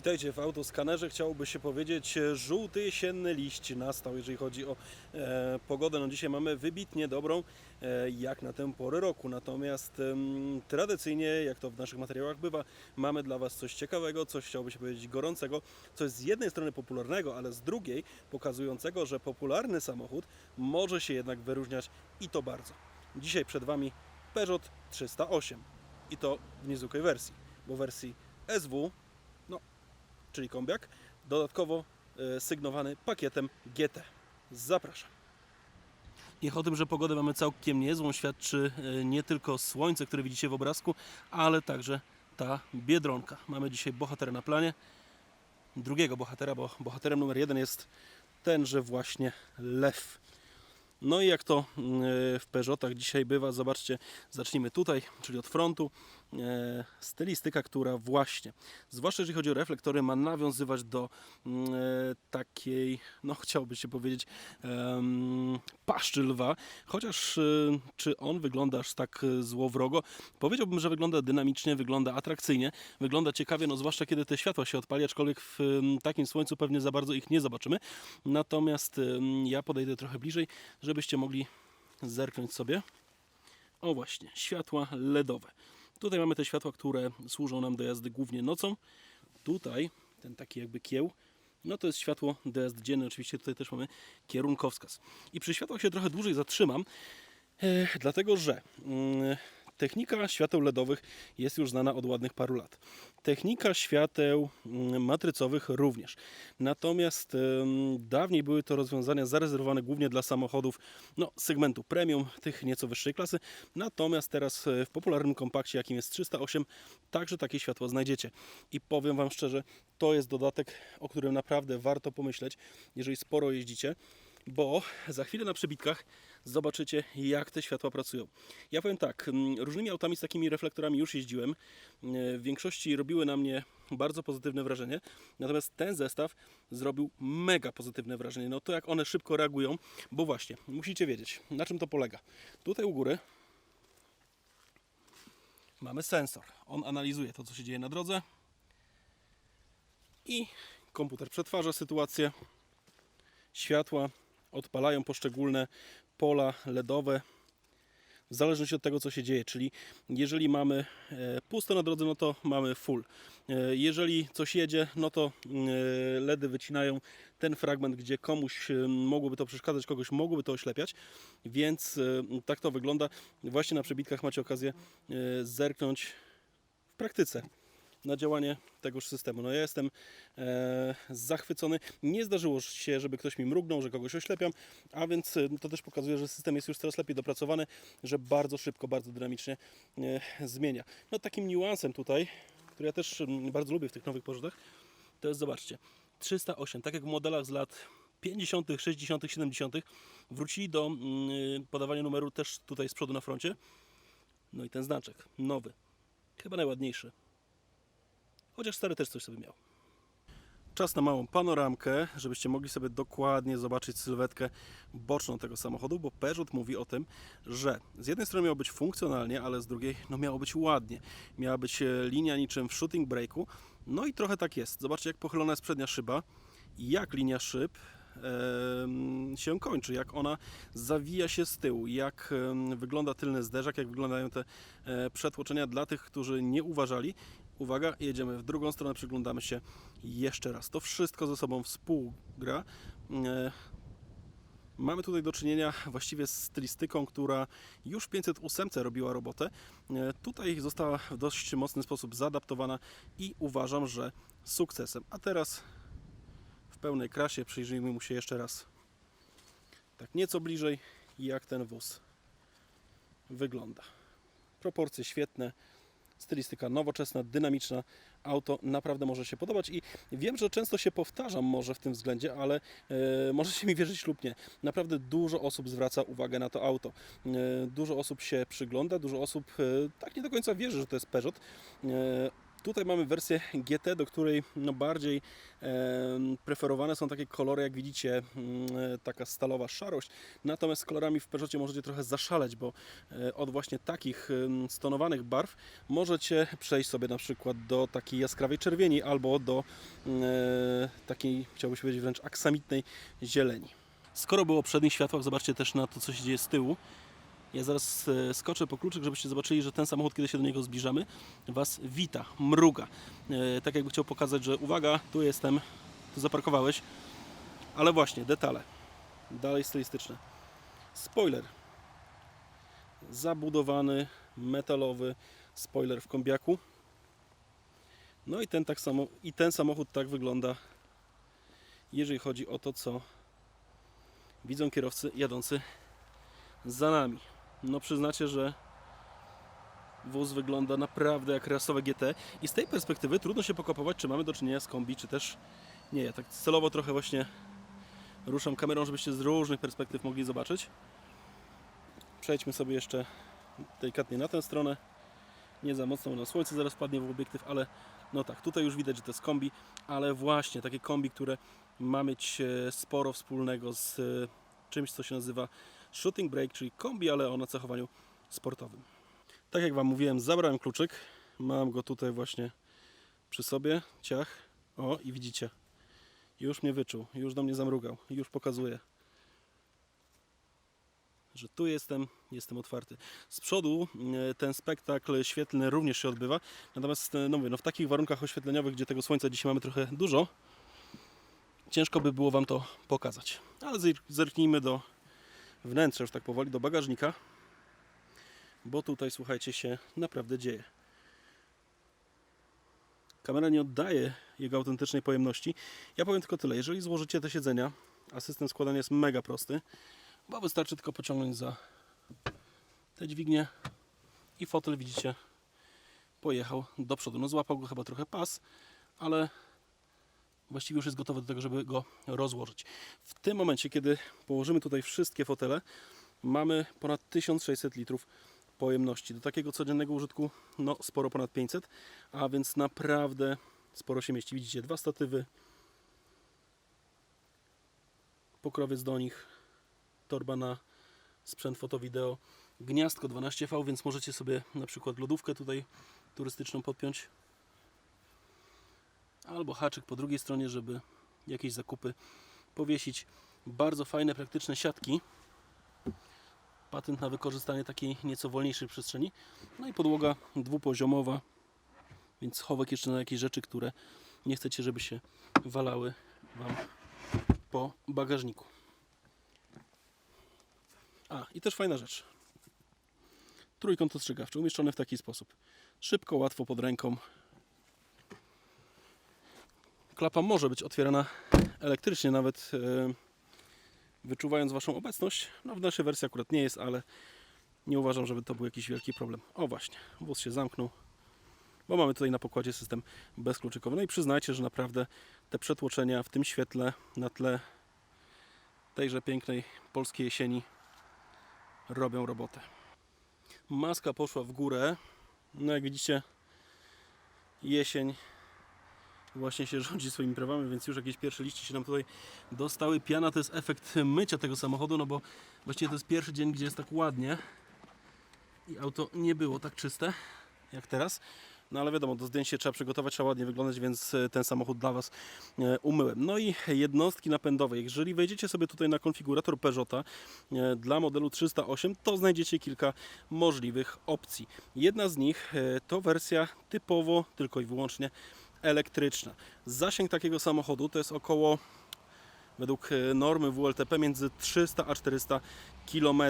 Witajcie w autoskanerze. Chciałoby się powiedzieć, e, żółty jesienny liść nastał, jeżeli chodzi o e, pogodę. No dzisiaj mamy wybitnie dobrą, e, jak na tę porę roku. Natomiast em, tradycyjnie, jak to w naszych materiałach bywa, mamy dla Was coś ciekawego, coś chciałoby się powiedzieć gorącego, coś z jednej strony popularnego, ale z drugiej pokazującego, że popularny samochód może się jednak wyróżniać i to bardzo. Dzisiaj przed Wami Peugeot 308 i to w niezwykłej wersji, bo wersji SW czyli kombiak, dodatkowo e, sygnowany pakietem GT. Zapraszam. Niech o tym, że pogodę mamy całkiem niezłą, świadczy e, nie tylko słońce, które widzicie w obrazku, ale także ta biedronka. Mamy dzisiaj bohatera na planie, drugiego bohatera, bo bohaterem numer jeden jest tenże właśnie lew. No i jak to mm, w Peugeotach dzisiaj bywa, zobaczcie, zacznijmy tutaj, czyli od frontu. E, stylistyka, która właśnie, zwłaszcza jeżeli chodzi o reflektory, ma nawiązywać do mm, e, takiej, no chciałoby się powiedzieć, paszczy lwa. Chociaż e, czy on wygląda aż tak złowrogo? Powiedziałbym, że wygląda dynamicznie, wygląda atrakcyjnie, wygląda ciekawie, no zwłaszcza kiedy te światła się odpali, aczkolwiek w takim słońcu pewnie za bardzo ich nie zobaczymy. Natomiast ja podejdę trochę bliżej, żebyście mogli zerknąć sobie. O właśnie, światła LEDowe. Tutaj mamy te światła, które służą nam do jazdy głównie nocą. Tutaj ten taki jakby kieł, no to jest światło do jazdy dziennej. Oczywiście tutaj też mamy kierunkowskaz. I przy światłach się trochę dłużej zatrzymam, e, dlatego że mm, technika świateł LEDowych jest już znana od ładnych paru lat. Technika świateł mm, matrycowych również. Natomiast dawniej były to rozwiązania zarezerwowane głównie dla samochodów no, segmentu premium, tych nieco wyższej klasy. Natomiast teraz e, w popularnym kompakcie, jakim jest 308, także takie światło znajdziecie. I powiem Wam szczerze, to jest dodatek, o którym naprawdę warto pomyśleć, jeżeli sporo jeździcie, bo za chwilę na przebitkach zobaczycie, jak te światła pracują. Ja powiem tak, mm, różnymi autami z takimi reflektorami już jeździłem. E, W większości robiły na mnie bardzo pozytywne wrażenie, natomiast ten zestaw zrobił mega pozytywne wrażenie. No to jak one szybko reagują, bo właśnie, musicie wiedzieć, na czym to polega. Tutaj u góry mamy sensor. On analizuje to, co się dzieje na drodze i komputer przetwarza sytuację. Światła odpalają poszczególne pola LEDowe w zależności od tego, co się dzieje. Czyli jeżeli mamy e, pusto na drodze, no to mamy full. E, Jeżeli coś jedzie, no to e, LEDy wycinają ten fragment, gdzie komuś mogłoby to przeszkadzać, kogoś mogłoby to oślepiać, więc tak to wygląda. Właśnie na przebitkach macie okazję zerknąć w praktyce na działanie tegoż systemu. No ja jestem e, zachwycony. Nie zdarzyło się, żeby ktoś mi mrugnął, że kogoś oślepiam, a więc e, to też pokazuje, że system jest już coraz lepiej dopracowany, że bardzo szybko, bardzo dynamicznie e, zmienia. No takim niuansem tutaj, który ja też mm, bardzo lubię w tych nowych porzodach, to jest, zobaczcie, 308, tak jak w modelach z lat 50., 60., 70., wrócili do mm, podawania numeru też tutaj z przodu na froncie. No i ten znaczek, nowy, chyba najładniejszy. Chociaż stary też coś sobie miał. Czas na małą panoramkę, żebyście mogli sobie dokładnie zobaczyć sylwetkę boczną tego samochodu, bo Peugeot mówi o tym, że z jednej strony miało być funkcjonalnie, ale z drugiej no miało być ładnie. Miała być e, linia niczym w shooting breaku. No i trochę tak jest. Zobaczcie jak pochylona jest przednia szyba jak linia szyb się kończy, jak ona zawija się z tyłu, jak wygląda tylny zderzak, jak wyglądają te e, przetłoczenia dla tych, którzy nie uważali. Uwaga, jedziemy w drugą stronę, przyglądamy się jeszcze raz. To wszystko ze sobą współgra. E, Mamy tutaj do czynienia właściwie z stylistyką, która już w 508 robiła robotę. E, Tutaj została w dość mocny sposób zaadaptowana i uważam, że sukcesem. A teraz w pełnej krasie przyjrzyjmy mu się jeszcze raz tak nieco bliżej, jak ten wóz wygląda. Proporcje świetne, stylistyka nowoczesna, dynamiczna. Auto naprawdę może się podobać i wiem, że często się powtarzam może w tym względzie, ale e, możecie mi wierzyć lub nie. Naprawdę dużo osób zwraca uwagę na to auto. E, dużo osób się przygląda, dużo osób e, tak nie do końca wierzy, że to jest Peugeot. E, Tutaj mamy wersję GT, do której no bardziej preferowane są takie kolory, jak widzicie, mm, taka stalowa szarość. Natomiast kolorami w Peugeotie możecie trochę zaszaleć, bo e, od właśnie takich stonowanych barw możecie przejść sobie na przykład do takiej jaskrawej czerwieni albo do takiej, chciałbym powiedzieć, wręcz aksamitnej zieleni. Skoro było przednich światłach, zobaczcie też na to, co się dzieje z tyłu. Ja zaraz e, skoczę po kluczyk, żebyście zobaczyli, że ten samochód, kiedy się do niego zbliżamy, Was wita, mruga. E, tak jakby chciał pokazać, że uwaga, tu jestem, tu zaparkowałeś. Ale właśnie, detale. Dalej stylistyczne. Spoiler. Zabudowany, metalowy spoiler w kombiaku. No i ten, tak samo, i ten samochód tak wygląda, jeżeli chodzi o to, co widzą kierowcy jadący za nami. No przyznacie, że wóz wygląda naprawdę jak rasowe GT i z tej perspektywy trudno się pokopować, czy mamy do czynienia z kombi, czy też nie. Ja tak celowo trochę właśnie ruszam kamerą, żebyście z różnych perspektyw mogli zobaczyć. Przejdźmy sobie jeszcze delikatnie na tę stronę. Nie za mocno, na słońce zaraz padnie w obiektyw, ale no tak, tutaj już widać, że to jest kombi, ale właśnie takie kombi, które ma mieć e, sporo wspólnego z e, czymś, co się nazywa shooting brake, czyli kombi, ale o nacechowaniu sportowym. Tak jak Wam mówiłem, zabrałem kluczyk. Mam go tutaj właśnie przy sobie. Ciach. O, i widzicie. Już mnie wyczuł, już do mnie zamrugał, już pokazuje, że tu jestem, jestem otwarty. Z przodu e, ten spektakl świetlny również się odbywa, natomiast e, no mówię, no w takich warunkach oświetleniowych, gdzie tego słońca dzisiaj mamy trochę dużo, ciężko by było Wam to pokazać. Ale zerk- zerknijmy do wnętrza już tak powoli, do bagażnika, bo tutaj słuchajcie się naprawdę dzieje. Kamera nie oddaje jego autentycznej pojemności. Ja powiem tylko tyle, jeżeli złożycie te siedzenia, a system składania jest mega prosty, bo wystarczy tylko pociągnąć za te dźwignie i fotel widzicie pojechał do przodu. No złapał go chyba trochę pas, ale właściwie już jest gotowy do tego, żeby go rozłożyć. W tym momencie, kiedy położymy tutaj wszystkie fotele, mamy ponad 1600 litrów pojemności. Do takiego codziennego użytku no sporo ponad 500, a więc naprawdę sporo się mieści. Widzicie, dwa statywy, pokrowiec do nich, torba na sprzęt foto-wideo, gniazdko 12V, więc możecie sobie na przykład lodówkę tutaj turystyczną podpiąć albo haczyk po drugiej stronie, żeby jakieś zakupy powiesić. Bardzo fajne, praktyczne siatki. Patent na wykorzystanie takiej nieco wolniejszej przestrzeni. No i podłoga dwupoziomowa, więc schowek jeszcze na jakieś rzeczy, które nie chcecie, żeby się walały Wam po bagażniku. A, i też fajna rzecz. Trójkąt ostrzegawczy umieszczony w taki sposób. Szybko, łatwo pod ręką, klapa może być otwierana elektrycznie, nawet e, wyczuwając Waszą obecność. No w naszej wersji akurat nie jest, ale nie uważam, żeby to był jakiś wielki problem. O właśnie, wóz się zamknął, bo mamy tutaj na pokładzie system bezkluczykowy. No i przyznajcie, że naprawdę te przetłoczenia w tym świetle na tle tejże pięknej polskiej jesieni robią robotę. Maska poszła w górę. No jak widzicie, jesień właśnie się rządzi swoimi prawami, więc już jakieś pierwsze liści się nam tutaj dostały. Piana to jest efekt mycia tego samochodu, no bo właściwie to jest pierwszy dzień, gdzie jest tak ładnie i auto nie było tak czyste jak teraz. No ale wiadomo, do zdjęć się trzeba przygotować, trzeba ładnie wyglądać, więc e, ten samochód dla Was e, umyłem. No i jednostki napędowe. Jeżeli wejdziecie sobie tutaj na konfigurator Peugeota e, dla modelu 308, to znajdziecie kilka możliwych opcji. Jedna z nich to wersja typowo tylko i wyłącznie elektryczna. Zasięg takiego samochodu to jest około według e, normy WLTP między 300 a 400 km.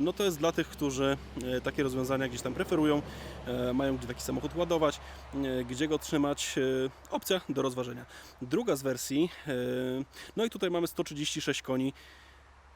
No to jest dla tych, którzy e, takie rozwiązania gdzieś tam preferują, e, mają gdzie taki samochód ładować, gdzie go trzymać. Opcja do rozważenia. Druga z wersji, no i tutaj mamy 136 koni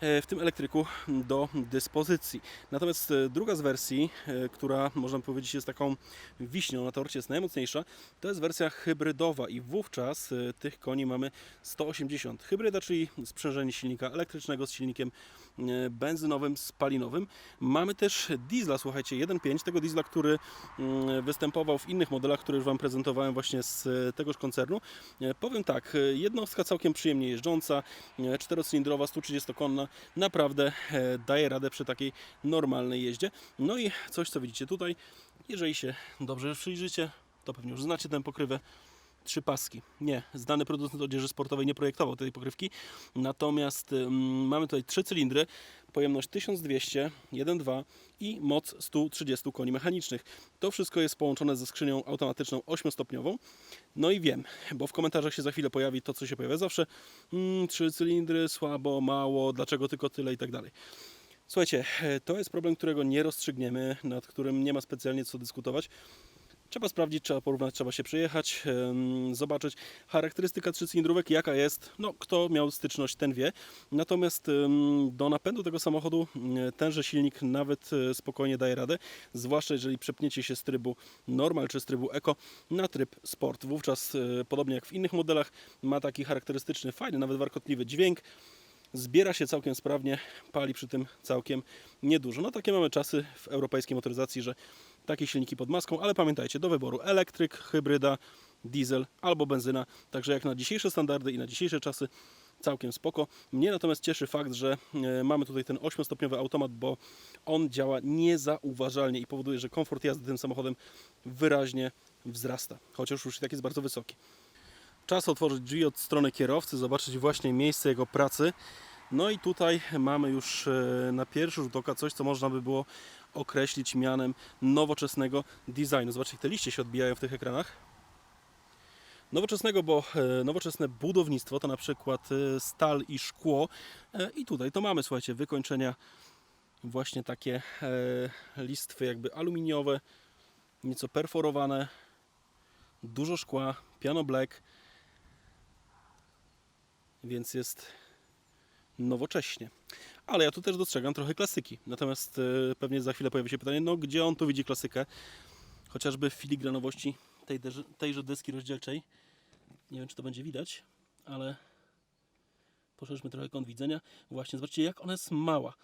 w tym elektryku do dyspozycji. Natomiast e, druga z wersji, e, która można powiedzieć jest taką wiśnią na torcie, jest najmocniejsza, to jest wersja hybrydowa i wówczas e, tych koni mamy 180. Hybryda, czyli sprzężenie silnika elektrycznego z silnikiem e, benzynowym, spalinowym. Mamy też diesla, słuchajcie, 1.5, tego diesla, który mm, występował w innych modelach, które już Wam prezentowałem właśnie z e, tegoż koncernu. E, Powiem tak, e, jednostka całkiem przyjemnie jeżdżąca, e, czterocylindrowa, 130-konna, naprawdę e, daje radę przy takiej normalnej jeździe. No i coś, co widzicie tutaj, jeżeli się dobrze przyjrzycie, to pewnie już znacie tę pokrywę. Trzy paski. Nie, znany producent odzieży sportowej nie projektował tej pokrywki. Natomiast mamy tutaj trzy cylindry, pojemność 1200, 1.2 i moc 130 koni mechanicznych. To wszystko jest połączone ze skrzynią automatyczną 8-stopniową. No i wiem, bo w komentarzach się za chwilę pojawi to, co się pojawia zawsze. Mm, trzy cylindry, słabo, mało, dlaczego tylko tyle i tak dalej. Słuchajcie, e, to jest problem, którego nie rozstrzygniemy, nad którym nie ma specjalnie co dyskutować. Trzeba sprawdzić, trzeba porównać, trzeba się przejechać, em, zobaczyć charakterystyka trzycylindrówek, jaka jest. No, kto miał styczność, ten wie. Natomiast do napędu tego samochodu e, tenże silnik nawet e, spokojnie daje radę, zwłaszcza jeżeli przepniecie się z trybu normal czy z trybu eco na tryb sport. Wówczas, e, podobnie jak w innych modelach, ma taki charakterystyczny, fajny, nawet warkotliwy dźwięk. Zbiera się całkiem sprawnie, pali przy tym całkiem niedużo. No takie mamy czasy w europejskiej motoryzacji, że takie silniki pod maską, ale pamiętajcie, do wyboru elektryk, hybryda, diesel albo benzyna. Także jak na dzisiejsze standardy i na dzisiejsze czasy całkiem spoko. Mnie natomiast cieszy fakt, że e, mamy tutaj ten 8-stopniowy automat, bo on działa niezauważalnie i powoduje, że komfort jazdy tym samochodem wyraźnie wzrasta, chociaż już i tak jest bardzo wysoki. Czas otworzyć drzwi od strony kierowcy, zobaczyć właśnie miejsce jego pracy. No i tutaj mamy już e, na pierwszy rzut oka coś, co można by było określić mianem nowoczesnego designu. Zobaczcie, jak te liście się odbijają w tych ekranach. Nowoczesnego, bo e, nowoczesne budownictwo to na przykład e, stal i szkło. E, I tutaj to mamy, słuchajcie, wykończenia właśnie takie listwy jakby aluminiowe, nieco perforowane, dużo szkła, piano black, więc jest nowocześnie. Ale ja tu też dostrzegam trochę klasyki. Natomiast e, pewnie za chwilę pojawi się pytanie, no gdzie on tu widzi klasykę? Chociażby w filigranowości tej, tejże deski rozdzielczej. Nie wiem, czy to będzie widać, ale poszerzmy trochę kąt widzenia. Właśnie, zobaczcie, jak ona jest mała.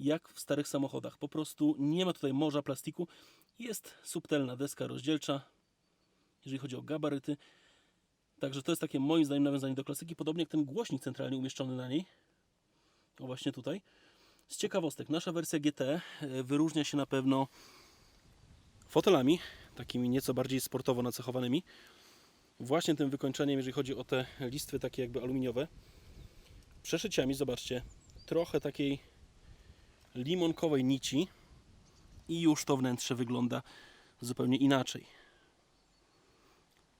Jak w starych samochodach. Po prostu nie ma tutaj morza plastiku. Jest subtelna deska rozdzielcza, jeżeli chodzi o gabaryty. Także to jest takie moim zdaniem nawiązanie do klasyki, podobnie jak ten głośnik centralnie umieszczony na niej. O właśnie tutaj. Z ciekawostek, nasza wersja GT e, wyróżnia się na pewno fotelami, takimi nieco bardziej sportowo nacechowanymi. Właśnie tym wykończeniem, jeżeli chodzi o te listwy takie jakby aluminiowe. Przeszyciami, zobaczcie, trochę takiej limonkowej nici i już to wnętrze wygląda zupełnie inaczej.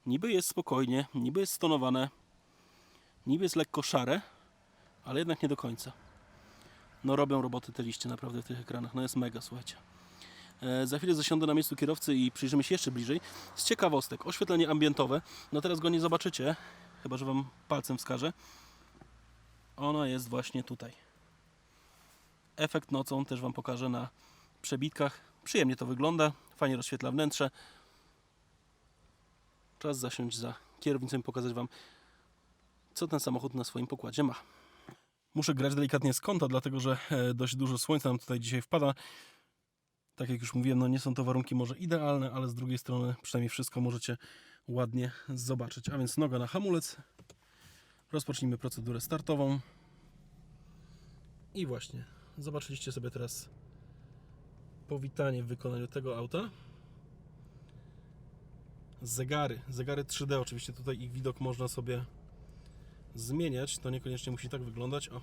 Niby jest spokojnie, niby jest stonowane, niby jest lekko szare, ale jednak nie do końca. No robią roboty te liście naprawdę w tych ekranach, no jest mega, słuchajcie. E, za chwilę zasiądę na miejscu kierowcy i przyjrzymy się jeszcze bliżej. Z ciekawostek, oświetlenie ambientowe, no teraz go nie zobaczycie, chyba że Wam palcem wskażę. Ono jest właśnie tutaj. Efekt nocą też Wam pokażę na przebitkach. Przyjemnie to wygląda, fajnie rozświetla wnętrze. Czas zasiąść za kierownicą i pokazać Wam, co ten samochód na swoim pokładzie ma. Muszę grać delikatnie z kąta, dlatego że e, dość dużo słońca nam tutaj dzisiaj wpada. Tak jak już mówiłem, no nie są to warunki może idealne, ale z drugiej strony przynajmniej wszystko możecie ładnie zobaczyć. A więc noga na hamulec. Rozpocznijmy procedurę startową. I właśnie, zobaczyliście sobie teraz powitanie w wykonaniu tego auta. Zegary, zegary 3D, oczywiście tutaj ich widok można sobie zmieniać, to niekoniecznie musi tak wyglądać. O,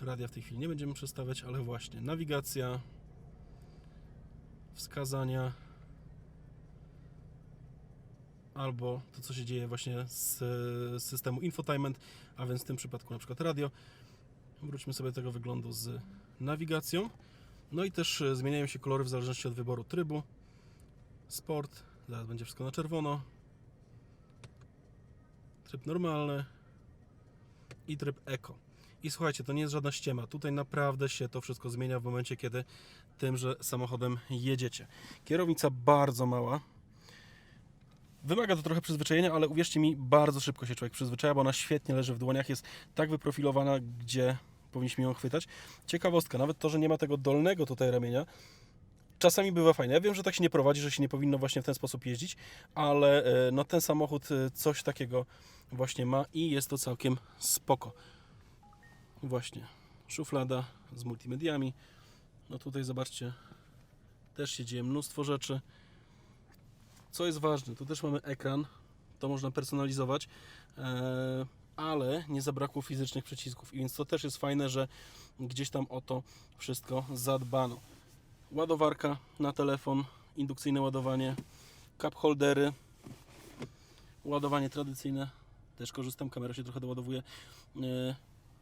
radia w tej chwili nie będziemy przestawiać, ale właśnie nawigacja, wskazania albo to, co się dzieje właśnie z systemu infotainment, a więc w tym przypadku na przykład radio. Wróćmy sobie do tego wyglądu z nawigacją. No i też e, zmieniają się kolory w zależności od wyboru trybu. Sport, zaraz będzie wszystko na czerwono. Tryb normalny i tryb Eco. I słuchajcie, to nie jest żadna ściema. Tutaj naprawdę się to wszystko zmienia w momencie, kiedy tymże samochodem jedziecie. Kierownica bardzo mała. Wymaga to trochę przyzwyczajenia, ale uwierzcie mi, bardzo szybko się człowiek przyzwyczaja, bo ona świetnie leży w dłoniach, jest tak wyprofilowana, gdzie po powinniśmy ją chwytać. Ciekawostka, nawet to, że nie ma tego dolnego tutaj ramienia, czasami bywa fajne. Ja wiem, że tak się nie prowadzi, że się nie powinno właśnie w ten sposób jeździć, ale e, no ten samochód e, coś takiego właśnie ma i jest to całkiem spoko. Właśnie, szuflada z multimediami. No tutaj zobaczcie, też się dzieje mnóstwo rzeczy. Co jest ważne, tu też mamy ekran, to można personalizować, e, ale nie zabrakło fizycznych przycisków, i więc to też jest fajne, że gdzieś tam o to wszystko zadbano. Ładowarka na telefon, indukcyjne ładowanie, cup holdery, ładowanie tradycyjne, też korzystam, kamera się trochę doładowuje. E,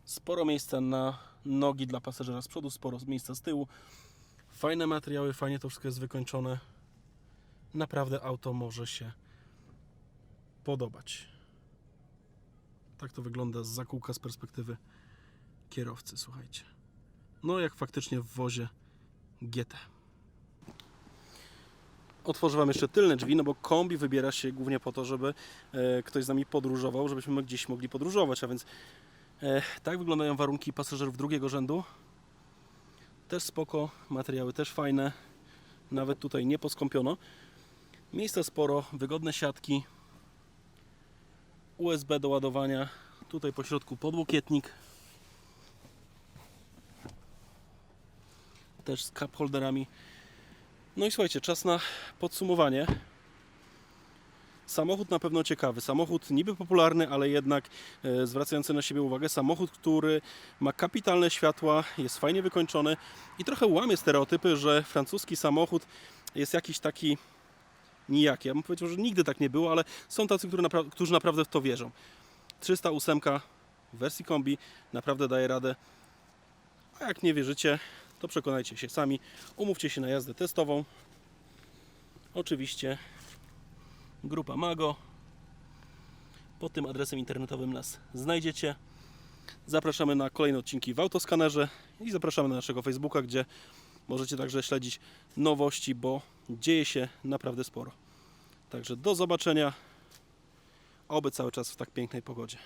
Sporo miejsca na nogi dla pasażera z przodu, sporo miejsca z tyłu. Fajne materiały, fajnie to wszystko jest wykończone. Naprawdę auto może się podobać. Tak to wygląda z zakółka z perspektywy kierowcy, słuchajcie. No jak faktycznie w wozie GT. Otworzę Wam jeszcze tylne drzwi, no bo kombi wybiera się głównie po to, żeby e, ktoś z nami podróżował, żebyśmy gdzieś mogli podróżować, a więc e, tak wyglądają warunki pasażerów drugiego rzędu. Też spoko, materiały też fajne, nawet tutaj nie poskąpiono. Miejsca sporo, wygodne siatki, USB do ładowania, tutaj po środku podłokietnik, też z cup holderami. No i słuchajcie, czas na podsumowanie. Samochód na pewno ciekawy. Samochód niby popularny, ale jednak e, zwracający na siebie uwagę. Samochód, który ma kapitalne światła, jest fajnie wykończony i trochę łamie stereotypy, że francuski samochód jest jakiś taki nijaki. Ja bym powiedział, że nigdy tak nie było, ale są tacy, napra- którzy naprawdę w to wierzą. 308 w wersji kombi naprawdę daje radę. A jak nie wierzycie, to przekonajcie się sami. Umówcie się na jazdę testową. Oczywiście grupa Mago. Pod tym adresem internetowym nas znajdziecie. Zapraszamy na kolejne odcinki w autoskanerze i zapraszamy na naszego Facebooka, gdzie możecie także śledzić nowości, bo dzieje się naprawdę sporo. Także do zobaczenia. Oby cały czas w tak pięknej pogodzie.